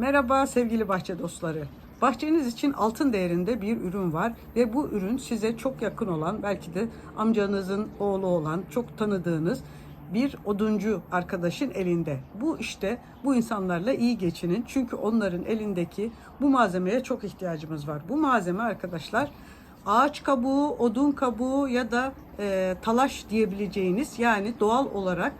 Merhaba sevgili bahçe dostları. Bahçeniz için altın değerinde bir ürün var ve bu ürün size çok yakın olan, belki de amcanızın oğlu olan, çok tanıdığınız bir oduncu arkadaşın elinde. Bu işte bu insanlarla iyi geçinin. Çünkü onların elindeki bu malzemeye çok ihtiyacımız var. Bu malzeme arkadaşlar ağaç kabuğu, odun kabuğu ya da e, talaş diyebileceğiniz yani doğal olarak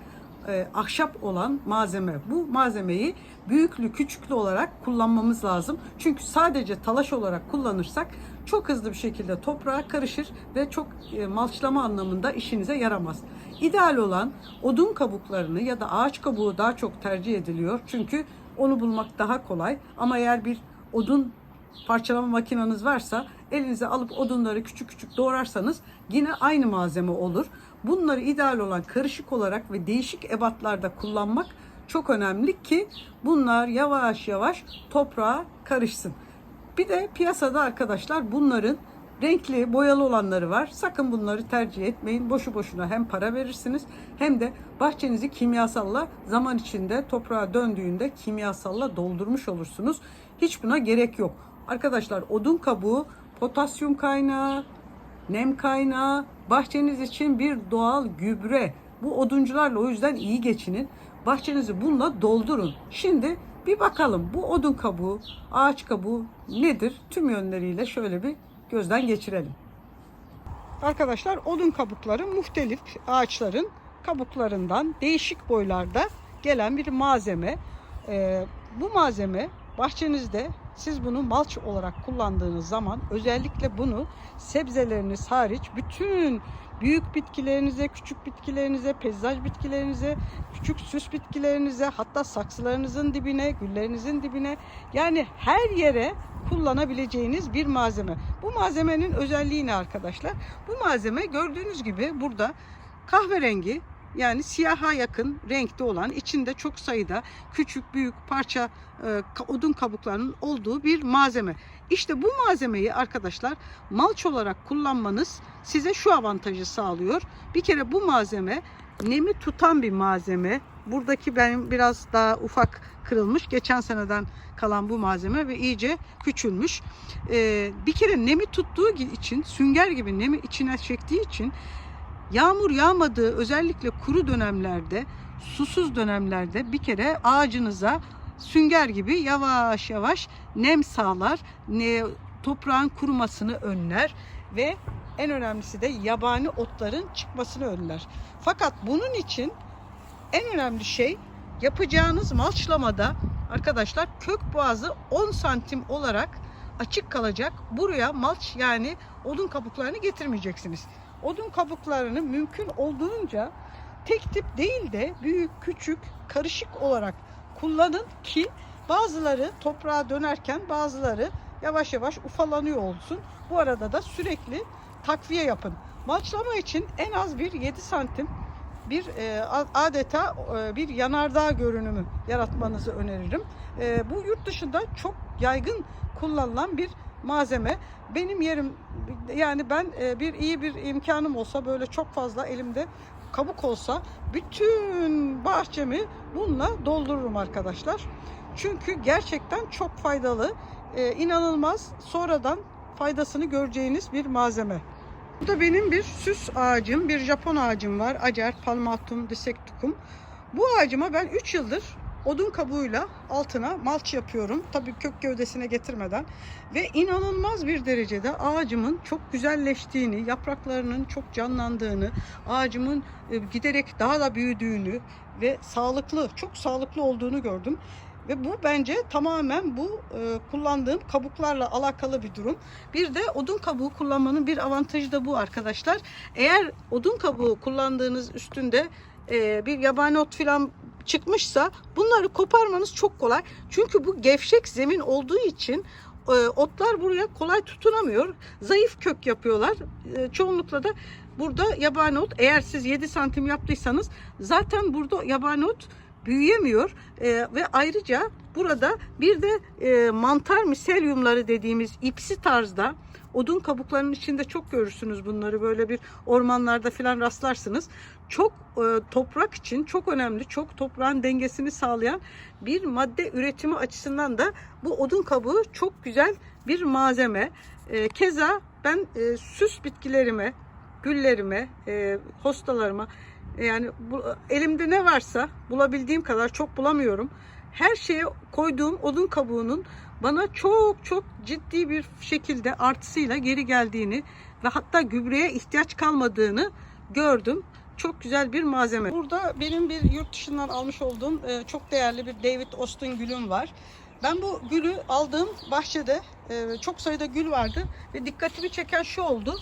e, ahşap olan malzeme. Bu malzemeyi büyüklü küçüklü olarak kullanmamız lazım. Çünkü sadece talaş olarak kullanırsak çok hızlı bir şekilde toprağa karışır ve çok e, malçlama anlamında işinize yaramaz. İdeal olan odun kabuklarını ya da ağaç kabuğu daha çok tercih ediliyor. Çünkü onu bulmak daha kolay. Ama eğer bir odun parçalama makineniz varsa elinize alıp odunları küçük küçük doğrarsanız yine aynı malzeme olur. Bunları ideal olan karışık olarak ve değişik ebatlarda kullanmak çok önemli ki bunlar yavaş yavaş toprağa karışsın. Bir de piyasada arkadaşlar bunların renkli, boyalı olanları var. Sakın bunları tercih etmeyin. Boşu boşuna hem para verirsiniz hem de bahçenizi kimyasalla zaman içinde toprağa döndüğünde kimyasalla doldurmuş olursunuz. Hiç buna gerek yok. Arkadaşlar odun kabuğu potasyum kaynağı, nem kaynağı, bahçeniz için bir doğal gübre. Bu oduncularla o yüzden iyi geçinin. Bahçenizi bununla doldurun. Şimdi bir bakalım bu odun kabuğu, ağaç kabuğu nedir? Tüm yönleriyle şöyle bir gözden geçirelim. Arkadaşlar odun kabukları muhtelif ağaçların kabuklarından değişik boylarda gelen bir malzeme. Ee, bu malzeme bahçenizde siz bunu malç olarak kullandığınız zaman özellikle bunu sebzeleriniz hariç bütün büyük bitkilerinize, küçük bitkilerinize, peyzaj bitkilerinize, küçük süs bitkilerinize, hatta saksılarınızın dibine, güllerinizin dibine yani her yere kullanabileceğiniz bir malzeme. Bu malzemenin özelliği ne arkadaşlar? Bu malzeme gördüğünüz gibi burada kahverengi yani siyaha yakın renkte olan içinde çok sayıda küçük büyük parça e, odun kabuklarının olduğu bir malzeme. İşte bu malzemeyi arkadaşlar malç olarak kullanmanız size şu avantajı sağlıyor. Bir kere bu malzeme nemi tutan bir malzeme. Buradaki benim biraz daha ufak kırılmış. Geçen seneden kalan bu malzeme ve iyice küçülmüş. Ee, bir kere nemi tuttuğu için sünger gibi nemi içine çektiği için Yağmur yağmadığı özellikle kuru dönemlerde, susuz dönemlerde bir kere ağacınıza sünger gibi yavaş yavaş nem sağlar, ne, toprağın kurumasını önler ve en önemlisi de yabani otların çıkmasını önler. Fakat bunun için en önemli şey yapacağınız malçlamada arkadaşlar kök boğazı 10 santim olarak açık kalacak. Buraya malç yani odun kabuklarını getirmeyeceksiniz odun kabuklarını mümkün olduğunca tek tip değil de büyük, küçük, karışık olarak kullanın ki bazıları toprağa dönerken bazıları yavaş yavaş ufalanıyor olsun. Bu arada da sürekli takviye yapın. Malçlama için en az bir 7 santim bir e, adeta e, bir yanardağ görünümü yaratmanızı öneririm. E, bu yurt dışında çok yaygın kullanılan bir malzeme. Benim yerim yani ben e, bir iyi bir imkanım olsa böyle çok fazla elimde kabuk olsa bütün bahçemi bununla doldururum arkadaşlar. Çünkü gerçekten çok faydalı, e, inanılmaz sonradan faydasını göreceğiniz bir malzeme. Bu da benim bir süs ağacım, bir Japon ağacım var. Acer palmatum dissecticum. Bu ağacıma ben 3 yıldır odun kabuğuyla altına malç yapıyorum. Tabii kök gövdesine getirmeden ve inanılmaz bir derecede ağacımın çok güzelleştiğini, yapraklarının çok canlandığını, ağacımın e, giderek daha da büyüdüğünü ve sağlıklı, çok sağlıklı olduğunu gördüm. Ve bu bence tamamen bu e, kullandığım kabuklarla alakalı bir durum. Bir de odun kabuğu kullanmanın bir avantajı da bu arkadaşlar. Eğer odun kabuğu kullandığınız üstünde e, bir yabani ot falan çıkmışsa bunları koparmanız çok kolay. Çünkü bu gevşek zemin olduğu için e, otlar buraya kolay tutunamıyor. Zayıf kök yapıyorlar. E, çoğunlukla da burada yabani ot eğer siz 7 santim yaptıysanız zaten burada yabani ot büyüyemiyor E, ve ayrıca burada bir de mantar miselyumları dediğimiz ipsi tarzda odun kabuklarının içinde çok görürsünüz bunları böyle bir ormanlarda filan rastlarsınız. Çok e, toprak için çok önemli, çok toprağın dengesini sağlayan bir madde üretimi açısından da bu odun kabuğu çok güzel bir malzeme. E, keza ben e, süs bitkilerime, güllerime, e, hostalarıma e, yani bu, elimde ne varsa bulabildiğim kadar çok bulamıyorum. Her şeye koyduğum odun kabuğunun bana çok çok ciddi bir şekilde artısıyla geri geldiğini ve hatta gübreye ihtiyaç kalmadığını gördüm. Çok güzel bir malzeme. Burada benim bir yurt dışından almış olduğum e, çok değerli bir David Austin gülüm var. Ben bu gülü aldığım bahçede e, çok sayıda gül vardı ve dikkatimi çeken şu oldu.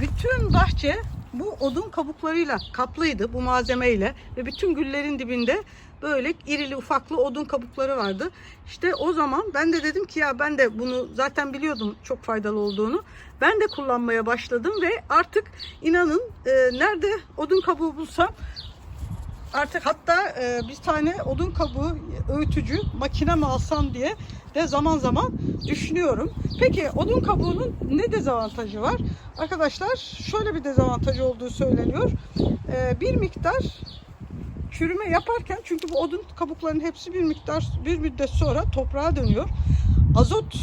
Bütün bahçe bu odun kabuklarıyla kaplıydı bu malzemeyle ve bütün güllerin dibinde böyle irili ufaklı odun kabukları vardı. İşte o zaman ben de dedim ki ya ben de bunu zaten biliyordum çok faydalı olduğunu. Ben de kullanmaya başladım ve artık inanın e, nerede odun kabuğu bulsam artık hatta e, bir tane odun kabuğu öğütücü makine mi alsam diye de zaman zaman düşünüyorum. Peki odun kabuğunun ne dezavantajı var? Arkadaşlar şöyle bir dezavantajı olduğu söyleniyor. E, bir miktar çürüme yaparken çünkü bu odun kabuklarının hepsi bir miktar bir müddet sonra toprağa dönüyor. Azot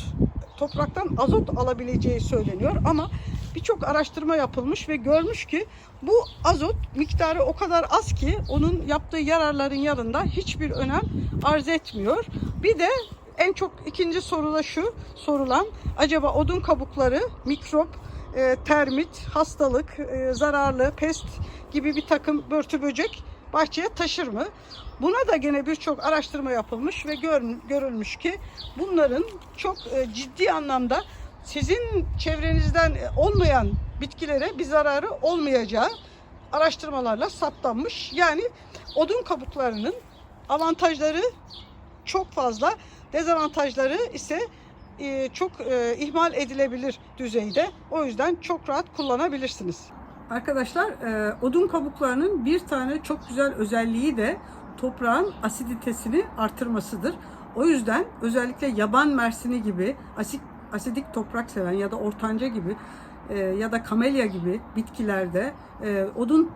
topraktan azot alabileceği söyleniyor ama birçok araştırma yapılmış ve görmüş ki bu azot miktarı o kadar az ki onun yaptığı yararların yanında hiçbir önem arz etmiyor. Bir de en çok ikinci soruda şu sorulan acaba odun kabukları mikrop, e, termit, hastalık, e, zararlı, pest gibi bir takım börtü böcek bahçeye taşır mı? Buna da gene birçok araştırma yapılmış ve gör, görülmüş ki bunların çok e, ciddi anlamda sizin çevrenizden e, olmayan bitkilere bir zararı olmayacağı araştırmalarla saptanmış. Yani odun kabuklarının avantajları çok fazla, dezavantajları ise e, çok e, ihmal edilebilir düzeyde. O yüzden çok rahat kullanabilirsiniz. Arkadaşlar e, odun kabuklarının bir tane çok güzel özelliği de toprağın asiditesini artırmasıdır. O yüzden özellikle yaban mersini gibi asit asidik toprak seven ya da ortanca gibi e, ya da kamelya gibi bitkilerde e, odun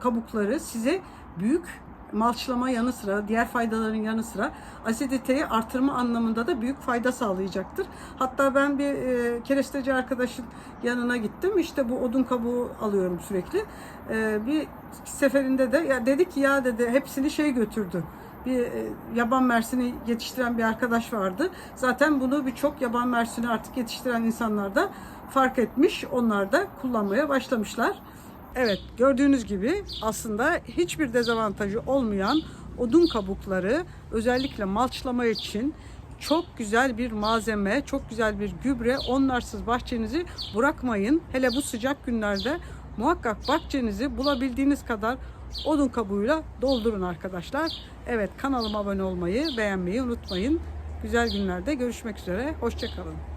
kabukları size büyük malçlama yanı sıra diğer faydaların yanı sıra asiditeyi artırma anlamında da büyük fayda sağlayacaktır. Hatta ben bir e, keresteci arkadaşın yanına gittim. İşte bu odun kabuğu alıyorum sürekli. E, bir seferinde de ya dedi ki ya dedi hepsini şey götürdü. Bir e, yaban mersini yetiştiren bir arkadaş vardı. Zaten bunu birçok yaban mersini artık yetiştiren insanlar da fark etmiş. Onlar da kullanmaya başlamışlar. Evet gördüğünüz gibi aslında hiçbir dezavantajı olmayan odun kabukları özellikle malçlama için çok güzel bir malzeme, çok güzel bir gübre. Onlarsız bahçenizi bırakmayın. Hele bu sıcak günlerde muhakkak bahçenizi bulabildiğiniz kadar odun kabuğuyla doldurun arkadaşlar. Evet kanalıma abone olmayı, beğenmeyi unutmayın. Güzel günlerde görüşmek üzere. Hoşçakalın.